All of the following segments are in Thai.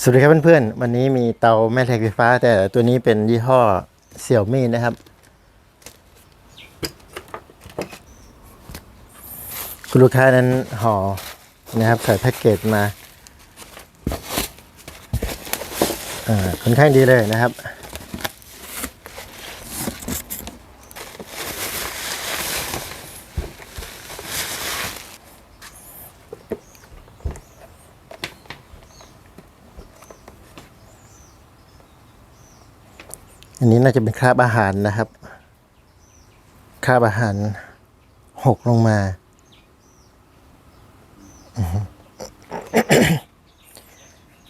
สวัสดีครับเพื่อนๆ วันนี้มีเตาแม่เหล็กไฟฟ้า แต่ตัวนี้เป็นยี่ห้อเสี่ยวมี่นะครับ คุณลูกค้านั้นห่อนะครับใส่แพ็กเกจมาอ่าค่อนข้างดีเลยนะครับ อันนี้น่าจะเป็นคราบอาหารนะครับ คราบอาหารหกลงมา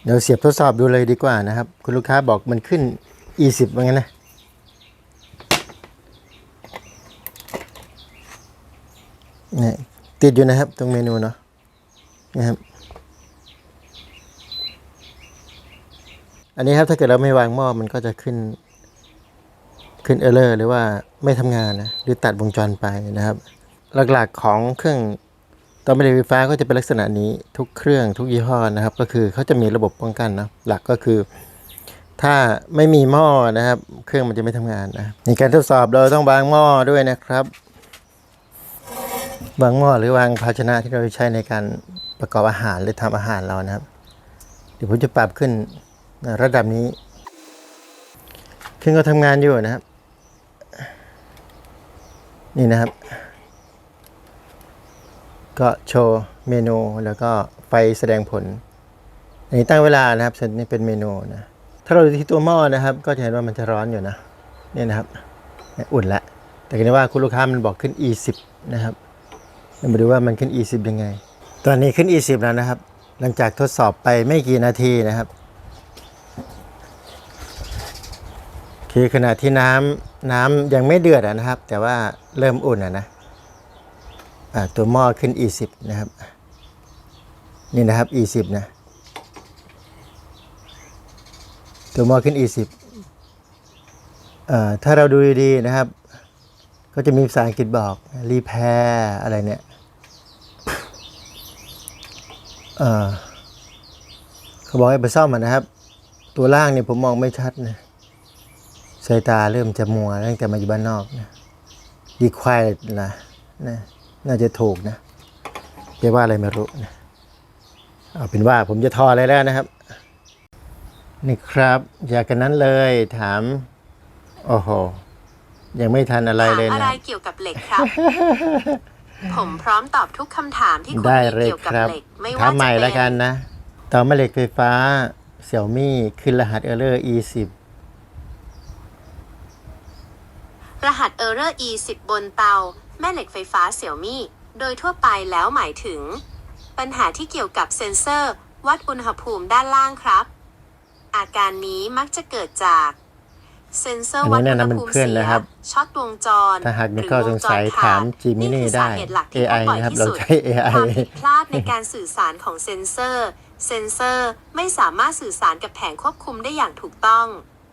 เดี๋ยวเสียบทดสอบดูเลยดีกว่านะครับ คุณลูกค้าบอกมันขึ้น E10 ว่างั้นนะ เนี่ย ติดอยู่นะครับ ตรงเมนูเนาะนะครับอันนี้ครับถ้าเกิดเราไม่วางหม้อมันก็จะขึ้น ขึ้นเออร์เลอร์หรือว่าไม่ทำงานนะหรือตัดวงจรไปนะครับ หลักๆของเครื่องเตาแม่เหล็กไฟฟ้าก็จะเป็นลักษณะนี้ทุกเครื่องทุกยี่ห้อนะครับ ก็คือเขาจะมีระบบป้องกันนะหลักก็คือ ถ้าไม่มีหม้อนะครับ เครื่องมันจะไม่ทำงานนะในการทดสอบเราต้องวางหม้อด้วยนะครับวางหม้อหรือวางภาชนะที่เราใช้ในการประกอบอาหารหรือทำอาหารเรานะครับ เดี๋ยวผมจะปรับขึ้นระดับนี้เครื่องก็ทำงานอยู่นะครับ นี่นะครับ ก็โชว์เมนูแล้วก็ไฟแสดงผล อันนี้ตั้งเวลานะครับส่วนนี้เป็นเมนูนะ ถ้าเราดูที่ตัวหม้อนะครับ ก็จะเห็นว่ามันจะร้อนอยู่นะ นี่นะครับอุ่นละ แต่ก็นี้ว่าคุณลูกค้ามันบอกขึ้น E10 นะครับเดี๋ยวมาดูว่ามันขึ้น E10 ยังไง ตอนนี้ขึ้น E10 แล้วนะครับ หลังจากทดสอบไปไม่กี่นาทีนะครับ คือขณะที่น้ำน้ำยังไม่เดือดนะครับ แต่ว่าเริ่มอุ่นอะนะตัวหม้อขึ้น E10 นะครับ นี่นะครับ E10 นะ ตัวหม้อขึ้น E10 เอ่อถ้าเราดูดีๆนะครับ ก็จะมีภาษาอังกฤษบอกรีแพร์อะไรเนี่ยเออเขาบอกให้ไปซ่อมมันนะครับ ตัวล่างเนี่ยผมมองไม่ชัดนะ สายตาเริ่มจะมัวตั้งแต่มาอยู่บ้านนอกนะดีควายนะนะน่าจะถูกนะเรียกว่าอะไรไม่รู้นะเอาเป็นว่าผมจะทออะไรแล้วนะครับ นี่ครับ อยากกันนั้นเลยถาม โอ้โห ยังไม่ทันอะไรถามเลยอะไรนะเกี่ยวกับเหล็กครับ ผมพร้อมตอบทุกคำถามที่คุณได้มีเลยเกี่ยวคกับรับเหล็ก ไม่ถาว่ามใหจะม่เป็แล้วกันนนะ ต่อแม่เหล็กไฟฟ้าเสี่ยวมี่ขึ้นรหัสเออร์เลอร์ E10 รหัส Error E10 บนเตา แม่เหล็กไฟฟ้าเสี่ยวมี่ โดยทั่วไปแล้วหมายถึง ปัญหาที่เกี่ยวกับเซ็นเซอร์ วัดอุณหภูมิด้านล่างครับ อาการนี้มักจะเกิดจาก เซ็นเซอร์อันวันี้ดอุณหแนะนำภูมิเพื่เสีอนๆยนะครับช็อตวงจรถ้าหากมีหรือข้อสงสัยวงจรถามขาด Gemini นี่คือได้สาเหตุหลักที่พบ AI บ่อยนะครับที่เราสุดใช้ AI ความผิดพลาดในการสื่อสารของเซ็นเซอร์ เซ็นเซอร์ไม่สามารถสื่อสารกับแผงควบคุมได้อย่างถูกต้อง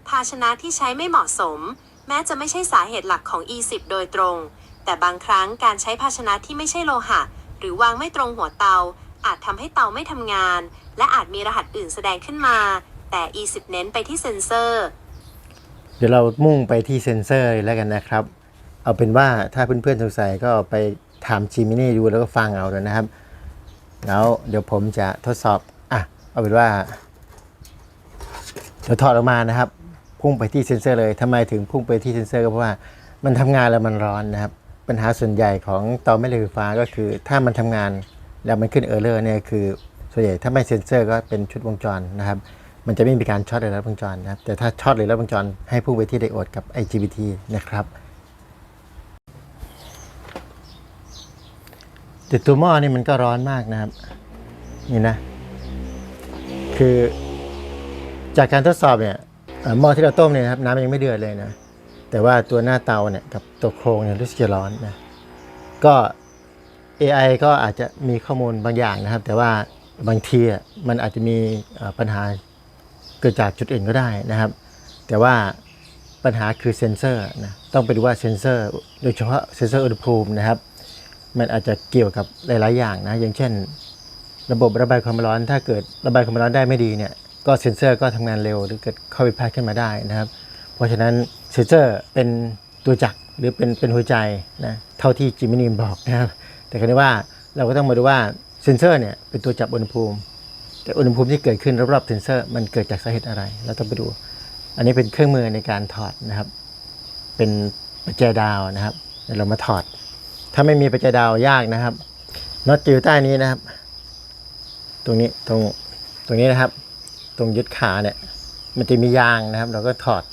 ภาชนะที่ใช้ไม่เหมาะสม แม้จะไม่ใช่สาเหตุหลักของ E10 โดยตรง แต่บางครั้งการใช้ภาชนะที่ไม่ใช่โลหะ หรือวางไม่ตรงหัวเตา อาจทำให้เตาไม่ทำงาน และอาจมีรหัสอื่นแสดงขึ้นมา แต่ E10 เน้นไปที่เซ็นเซอร์ เดี๋ยวเรามุ่งไปที่เซ็นเซอร์แล้วกันนะครับ เอาเป็นว่าถ้าเพื่อนๆสงสัยก็ไปถาม Gemini ดูแล้วก็ฟังเอาเลยนะครับ แล้วเดี๋ยวผมจะทดสอบ อะ เอาเป็นว่า เดี๋ยวถอดออกมานะครับ พุ่งไปที่เซ็นเซอร์เลยทำไมถึงพุ่งไปที่เซ็นเซอร์ก็เพราะว่ามันทำงานแล้วมันร้อนนะครับ ปัญหาส่วนใหญ่ของเตาแม่เหล็กไฟฟ้าก็คือ ถ้ามันทำงานแล้วมันขึ้นเออร์เลอร์เนี่ยคือส่วนใหญ่ถ้าไม่เซ็นเซอร์ก็เป็นชุดวงจรนะครับ มันจะไม่มีการช็อตหรือลัดวงจรนะครับ แต่ถ้าช็อตหรือลัดวงจรให้พุ่งไปที่ไดโอดกับ IGBT นะครับแต่ตัวหม้อนี่มันก็ร้อนมากนะครับ นี่นะ คือจากการทดสอบเนี่ย หม้อที่เราต้มเนี่ยครับน้ำยังไม่เดือดเลยนะ แต่ว่าตัวหน้าเตาเนี่ยกับตัวโครงเนี่ยรู้สึกจะร้อนนะก็ AI ก็อาจจะมีข้อมูลบางอย่างนะครับ แต่ว่าบางทีอะมันอาจจะมีปัญหาเกิดจากจุดอื่นก็ได้นะครับ แต่ว่าปัญหาคือเซ็นเซอร์นะต้องไปดูว่าเซ็นเซอร์ โดยเฉพาะเซ็นเซอร์อุณหภูมินะครับ มันอาจจะเกี่ยวกับหลาย ๆ อย่างนะ อย่างเช่น ระบบระบายความร้อนถ้าเกิดระบายความร้อนได้ไม่ดีเนี่ย ก็เซ็นเซอร์ก็ทำงานเร็วหรือเกิดข้อผิดพลาดขึ้นมาได้นะครับ เพราะฉะนั้นเซ็นเซอร์เป็นตัวจักรหรือเป็นเป็นหัวใจนะเท่าที่จิมมินีบอกนะครับ แต่คราวนี้ว่าเราก็ต้องมาดูว่าเซ็นเซอร์เนี่ยเป็นตัวจับอุณหภูมิ แต่อุณหภูมิที่เกิดขึ้นรอบๆเซ็นเซอร์มันเกิดจากสาเหตุอะไร เราต้องไปดู อันนี้เป็นเครื่องมือในการถอดนะครับ เป็นปัจจัยดาวนะครับเดี๋ยวเรามาถอด ถ้าไม่มีปัจจัยดาวยากนะครับน็อตจะอยู่ใต้นี้นะครับ ตรงนี้ตรงตรงนี้นะครับ ตรงยึดขาเนี่ย มันจะมียางนะครับ เราก็ถอด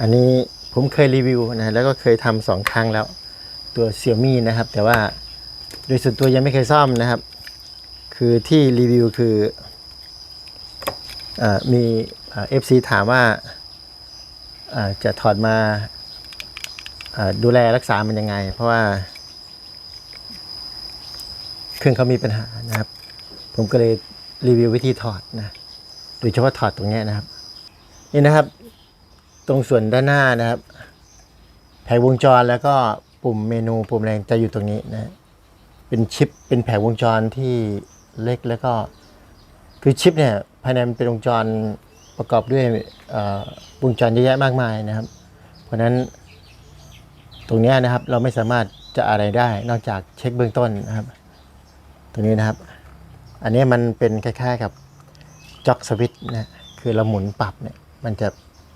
อันนี้ผมเคยรีวิวนะแล้วก็เคยทำสองครั้งแล้ว ตัวเสี่ยมี่นะครับ แต่ว่าโดยส่วนตัวยังไม่เคยซ่อมนะครับ คือที่รีวิวคืออมีเอฟซีถามว่าจะถอดมาดูแลรักษามันยังไง เพราะว่าเครื่องเขามีปัญหานะครับ ผมก็เลยรีวิววิธีถอดนะ โดยเฉพาะถอดตรงนี้นะครับ นี่นะครับ ตรงส่วนด้านหน้านะครับ แผงวงจรแล้วก็ปุ่มเมนูปุ่มแรงจะอยู่ตรงนี้นะเป็นชิปเป็นแผงวงจรที่เล็กแล้วก็ คือชิปเนี่ยภายในมันเป็นวงจรประกอบด้วยวงจรเยอะแยะมากมายนะครับ เพราะนั้นตรงนี้นะครับเราไม่สามารถจะอะไรได้นอกจากเช็คเบื้องต้นนะครับ ตรงนี้นะครับ อันนี้มันเป็นคล้ายๆกับ จ็อกสวิตช์นะคือเราหมุนปรับเนี่ยมันจะ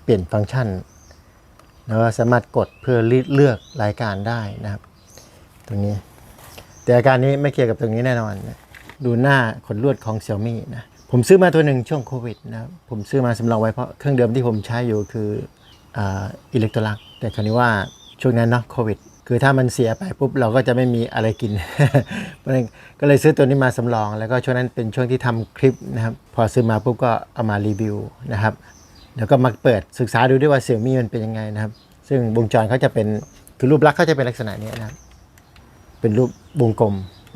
เปลี่ยนฟังก์ชันแล้วก็สามารถกดเพื่อเลือกรายการได้นะครับ ตรงนี้ แต่อาการนี้ไม่เกี่ยวกับตรงนี้แน่นอนนะดูหน้าขนลวดของ Xiaomi นะผมซื้อมาตัวหนึ่งช่วงโควิดนะครับผมซื้อมาสำรองไว้เพราะเครื่องเดิมที่ผมใช้อยู่คืออิเล็กโทรลักแต่คราวนี้ว่าช่วงนั้นเนาะโควิด คือถ้ามันเสียไปปุ๊บเราก็จะไม่มีอะไรกิน ก็เลยซื้อตัวนี้มาสำรอง แล้วก็ช่วงนั้นเป็นช่วงที่ทำคลิปนะครับ พอซื้อมาปุ๊บก็เอามารีวิวนะครับ แล้วก็มาเปิดศึกษาดูด้วยว่าเซี่ยมี่มันเป็นยังไงนะครับ ซึ่งวงจรเขาจะเป็นคือรูปลักษณ์เขาจะเป็นลักษณะนี้นะครับ เป็นรูปวงกลม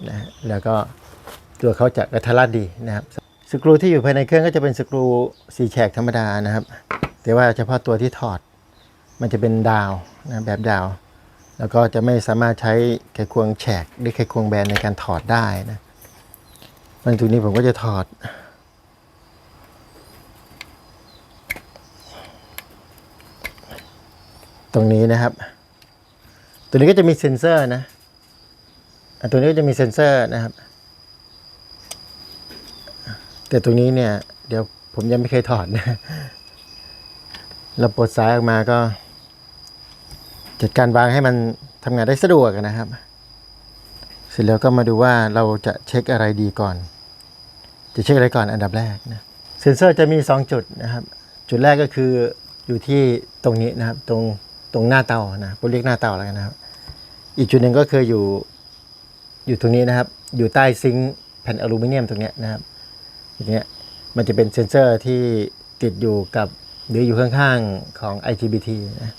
นะฮะแล้วก็ตัวเขาจะกระทะรัดดีนะครับสกรูที่อยู่ภายในเครื่องก็จะเป็นสกรูสีแฉกธรรมดานะครับ แต่ว่าเฉพาะตัวที่ถอด มันจะเป็นดาวนะแบบดาว แล้วก็จะไม่สามารถใช้ไขควงแฉกหรือไขควงแบนในการถอดได้นะมันตรงนี้ผมก็จะถอด ตรงนี้นะครับ ตัวนี้ก็จะมีเซ็นเซอร์นะอะตัวนี้ก็จะมีเซ็นเซอร์นะครับ แต่ตรงนี้เนี่ย เดี๋ยวผมยังไม่เคยถอดนะเราปลดสายออกมาก็ จัดการวางให้มันทำงานได้สะดวกนะครับ เสร็จแล้วก็มาดูว่าเราจะเช็คอะไรดีก่อน จะเช็คอะไรก่อนอันดับแรกนะเซนเซอร์จะมี 2 จุดนะครับ จุดแรกก็คืออยู่ที่ตรงนี้นะครับ ตรงตรงหน้าเตานะผมเรียกหน้าเตาแล้วกันนะครับ อีกจุดหนึ่งก็คืออยู่อยู่ตรงนี้นะครับ อยู่ใต้ซิงค์แผ่นอลูมิเนียมตรงเนี้ยนะครับอย่างเงี้ยมันจะเป็นเซนเซอร์ที่ติดอยู่กับหรืออยู่ข้างๆของ IGBT นะ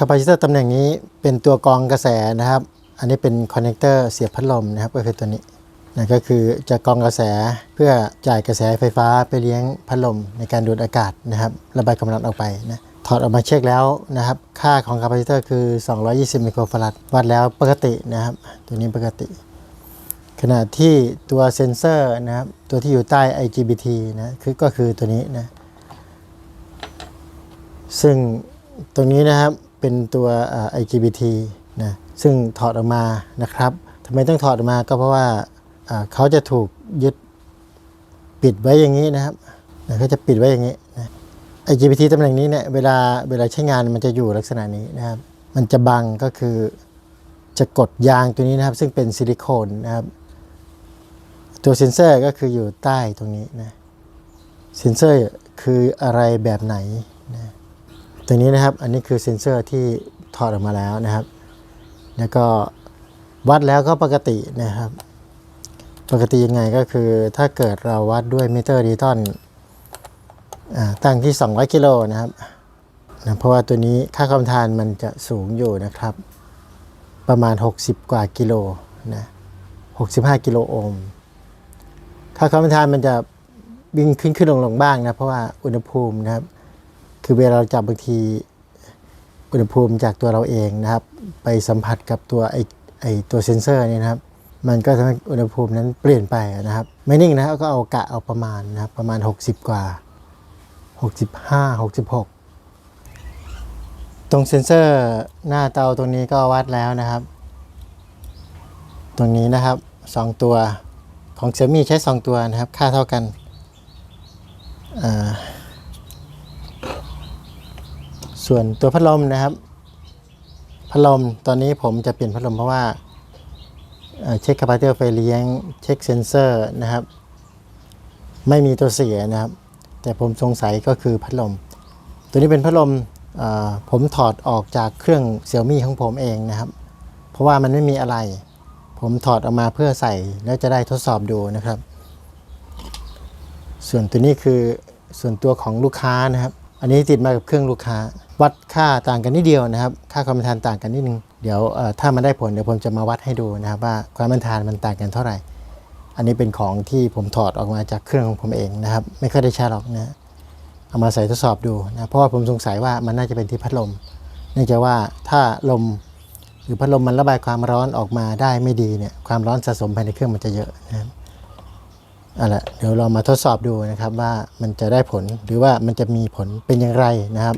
คาปาซิเตอร์ตำแหน่งนี้เป็นตัวกรองกระแสนะครับ อันนี้เป็นคอนเนคเตอร์เสียบพัดลมนะครับก็คือตัวนี้นะก็คือจะกรองกระแสเพื่อจ่ายกระแสไฟฟ้าไปเลี้ยงพัดลมในการดูดอากาศนะครับ ระบายความร้อนออกไปนะถอดออกมาเช็คแล้วนะครับ ค่าของคาปาซิเตอร์คือ 220 มิโครฟาราดวัดแล้วปกตินะครับ ตัวนี้ปกติ ขณะที่ตัวเซนเซอร์นะครับ ตัวที่อยู่ใต้ IGBT นะคือก็คือตัวนี้นะ ซึ่งตรงนี้นะครับ เป็นตัวเอ่อ IGBT นะซึ่งถอดออกมานะครับทำไมต้องถอดออกมาก็เพราะว่าเขาจะถูกยึดปิดไว้อย่างนี้นะครับเขาจะปิดไว้อย่างนี้นะ IGBT ตำแหน่งนี้เนี่ยเวลาเวลาใช้งานมันจะอยู่ลักษณะนี้นะครับ มันจะบังก็คือจะกดยางตัวนี้นะครับ ซึ่งเป็นซิลิโคนนะครับ ตัวเซนเซอร์ก็คืออยู่ใต้ตรงนี้นะเซนเซอร์คืออะไรแบบไหนนะ ตรงนี้นะครับ อันนี้คือเซ็นเซอร์ที่ถอดออกมาแล้วนะครับ แล้วก็วัดแล้วก็ปกตินะครับ ปกติยังไงก็คือถ้าเกิดเราวัดด้วยมิเตอร์ดิจิตอลตั้งที่ 200 กิโลนะครับนะเพราะว่าตัวนี้ค่าความทานมันจะสูงอยู่นะครับ ประมาณ 60 กว่ากิโลนะ65 กิโลโอห์มค่าความทานมันจะวิ่งขึ้นขึ้นลงลงบ้างนะ เพราะว่าอุณหภูมินะครับ คือเวลาเราจับบางทีอุณหภูมิจากตัวเราเองนะครับ ไปสัมผัสกับตัวไอไอตัวเซนเซอร์นี่นะครับ มันก็ทำให้อุณหภูมินั้นเปลี่ยนไปนะครับ ไม่นิ่งนะก็เอากะเอาประมาณนะครับประมาณ 60 กว่า 65 66 ตรงเซนเซอร์หน้าเตาตรงนี้ก็วัดแล้วนะครับ ตรงนี้นะครับ 2 ตัวของเซมี่ใช้ 2 ตัวนะครับ ค่าเท่ากันอ่า ส่วนตัวพัดลมนะครับ พัดลมตอนนี้ผมจะเปลี่ยนพัดลมเพราะว่าเช็คคาปาเตอร์ไฟเลี้ยง เช็คเซนเซอร์นะครับ ไม่มีตัวเสียนะครับ แต่ผมสงสัยก็คือพัดลม ตัวนี้เป็นพัดลมผมถอดออกจากเครื่องเซี่ยมี่ของผมเองนะครับ เพราะว่ามันไม่มีอะไร ผมถอดออกมาเพื่อใส่แล้วจะได้ทดสอบดูนะครับ ส่วนตัวนี้คือส่วนตัวของลูกค้านะครับ อันนี้ติดมากับเครื่องลูกค้า วัดค่าต่างกันนิดเดียวนะครับ ค่าความเป็นทานต่างกันนิดนึงเดี๋ยวถ้ามันได้ผลเดี๋ยวผมจะมาวัดให้ดูนะครับว่าความเป็นทานมันต่างกันเท่าไหร่ อันนี้เป็นของที่ผมถอดออกมาจากเครื่องของผมเองนะครับ ไม่ค่อยได้ใช้หรอกนะเอามาใส่ทดสอบดูนะเพราะว่าผมสงสัยว่ามันน่าจะเป็นที่พัดลม เนื่องจากว่าถ้าลมหรือพัดลมมันระบายความร้อนออกมาได้ไม่ดีเนี่ยความร้อนสะสมภายในเครื่องมันจะเยอะนะครับเอาละเดี๋ยวเรามาทดสอบดูนะครับว่ามันจะได้ผลหรือว่ามันจะมีผลเป็นอย่างไรนะครับ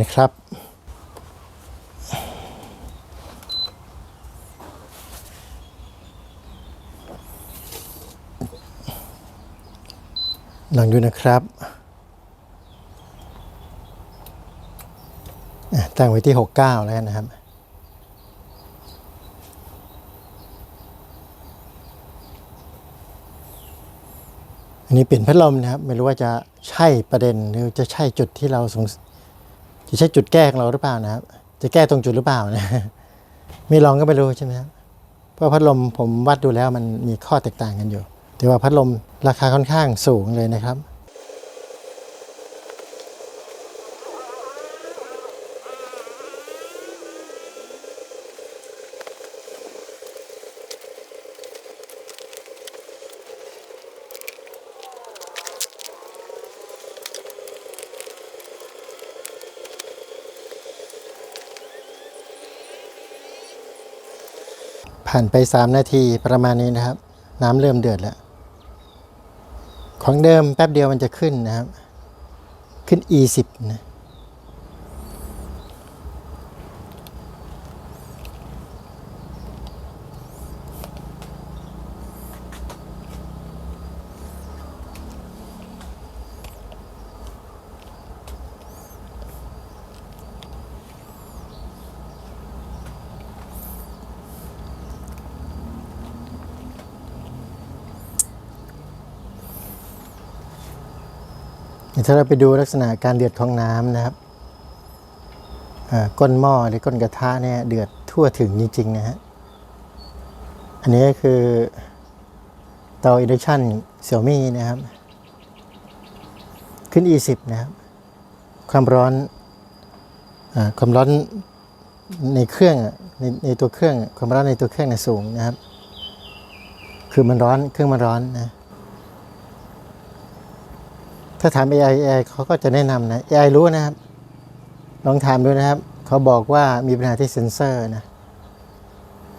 นะครับลองดูนะครับตั้งไว้ที่ 69 แล้วกันนะครับอันนี้เปลี่ยนพัดลมนะครับ ไม่รู้ว่าจะใช่ประเด็นหรือจะใช่จุดที่เราสงส จะใช่จุดแก้ของเราหรือเปล่านะครับ จะแก้ตรงจุดหรือเปล่านะไม่ลองก็ไม่รู้ใช่ไหมครับเพราะพัดลมผมวัดดูแล้วมันมีข้อแตกต่างกันอยู่ แต่ว่าพัดลมราคาค่อนข้างสูงเลยนะครับ ผ่านไป 3 นาทีประมาณนี้นะครับ น้ำเริ่มเดือดแล้ว ของเดิมแป๊บเดียวมันจะขึ้นนะครับ ขึ้น e 1 0นะ ถ้าเราไปดูลักษณะการเดือดของน้ำนะครับก้นหม้อหรือก้นกระทะเนี่ยเดือดทั่วถึงจริงๆนะฮะ อันนี้ก็คือเตาอินดักชันเซี่ยวมี่นะครับ ขึ้น E10 นะครับ ความร้อนอความร้อนในเครื่องในในตัวเครื่อง ความร้อนในตัวเครื่องเนี่ยสูงนะครับ คือมันร้อนเครื่องมันร้อนนะ ถ้าถาม AI AI เขาก็จะแนะนำนะ AI รู้นะครับ ลองถามดูนะครับ เขาบอกว่ามีปัญหาที่เซ็นเซอร์นะ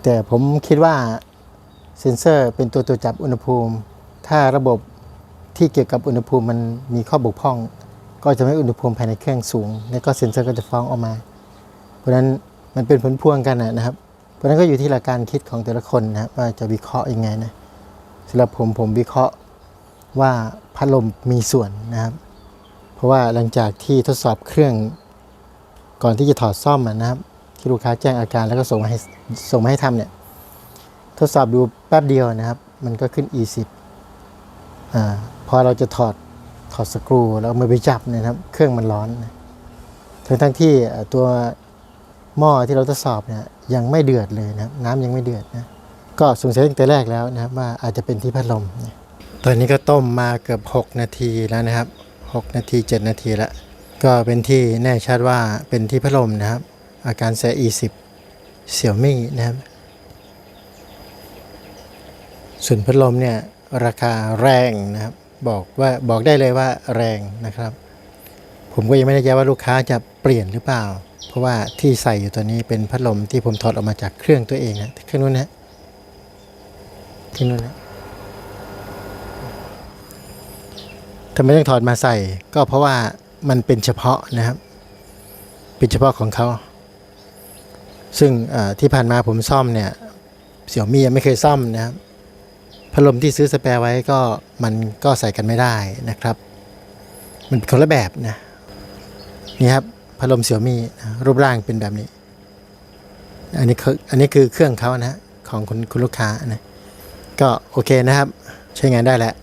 แต่ผมคิดว่าเซ็นเซอร์เป็นตัวตัวจับอุณหภูมิ ถ้าระบบที่เกี่ยวกับอุณหภูมิมันมีข้อบกพร่อง ก็จะไม่อุณหภูมิภายในเครื่องสูง แล้วก็เซ็นเซอร์ก็จะฟ้องออกมา เพราะฉะนั้นมันเป็นผลพวงกันนะครับ เพราะฉะนั้นก็อยู่ที่หลักการคิดของแต่ละคนนะว่าจะวิเคราะห์ยังไงนะสำหรับผมผมวิเคราะห์ ว่าพัดลมมีส่วนนะครับ เพราะว่าหลังจากที่ทดสอบเครื่องก่อนที่จะถอดซ่อมนะครับ ที่ลูกค้าแจ้งอาการแล้วก็ส่งมาให้ส่งมาให้ทำเนี่ยทดสอบดูแป๊บเดียวนะครับ มันก็ขึ้น e 10 อ่าพอเราจะถอดถอดสกรูแล้วเอามือไปจับเนยนะครับเครื่องมันร้อนนะทั้งทั้งที่ตัวหม้อที่เราทดสอบเนี่ยยังไม่เดือดเลยนะครับ น้ำยังไม่เดือดนะก็สงสัยตั้งแต่แรกแล้วนะครับว่าอาจจะเป็นที่พัดลมนะ ตอนนี้ก็ต้มมาเกือบ 6 นาทีแล้วนะครับ 6 นาที 7 นาทีแล้ว ก็เป็นที่แน่ชัดว่าเป็นที่พัดลมนะครับ อาการแส E10 เสี่ยวมี่นะครับส่วนพัดลมเนี่ยราคาแรงนะครับ บอกว่าบอกได้เลยว่าแรงนะครับ ผมก็ยังไม่แน่ใจว่าลูกค้าจะเปลี่ยนหรือเปล่า เพราะว่าที่ใส่อยู่ตัวนี้เป็นพัดลมที่ผมถอดออกมาจากเครื่องตัวเองนะเครื่องนู้นนะเครื่องนู้นนะ ทำไมต้องถอดมาใส่ ก็เพราะว่ามันเป็นเฉพาะนะครับ เป็นเฉพาะของเขา ซึ่งที่ผ่านมาผมซ่อมเนี่ยเสี่ยวมี่ยังไม่เคยซ่อมนะครับพัดลมที่ซื้อสแปร์ไว้ก็มันก็ใส่กันไม่ได้นะครับ มันคนละแบบนะนี่ครับพัดลมเสี่ยวมี่รูปร่างเป็นแบบนี้ อันนี้คืออันนี้คือเครื่องเขานะฮะของคุณคุณลูกค้านะก็โอเคนะครับ ใช้งานได้แล้ว